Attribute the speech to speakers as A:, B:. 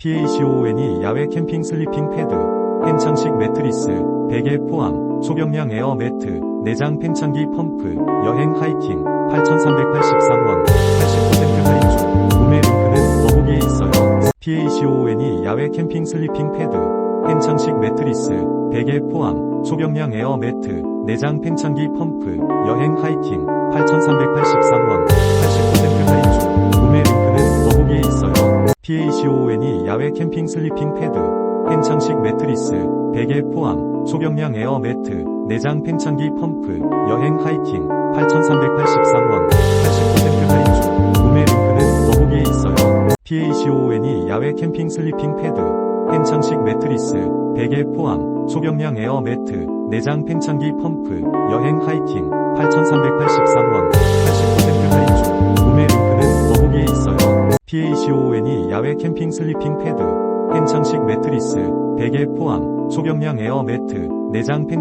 A: PACON이 야외 캠핑 슬리핑 패드, 팬창식 매트리스, 베개 포함, 초경량 에어 매트, 내장 팬창기 펌프, 여행 하이킹, 8,383원, 80% 할인 중. 구매 링크는 더보기에 있어요. PACON이 야외 캠핑 슬리핑 패드, 팬창식 매트리스, 베개 포함, 초경량 에어 매트, 내장 팬창기 펌프, 여행 하이킹, 8,383원, 80% 할인 중. 구매 링크는 더보기에 있어요. PACON이 야외 캠핑 슬리핑 패드, 팬창식 매트리스, 베개 포함, 초경량 에어 매트, 내장 팬창기 펌프, 여행 하이킹, 8,383원, 80% 할인 중. 구매 링크는 더보기에 있어요. PACON이 야외 캠핑 슬리핑 패드, 팬창식 매트리스, 베개 포함, 초경량 에어 매트, 내장 팬창기 펌프, 여행 하이킹, 8,383원, PACON이 야외 캠핑 슬리핑 패드, 팬창식 매트리스, 베개 포함, 초경량 에어 매트, 내장 팬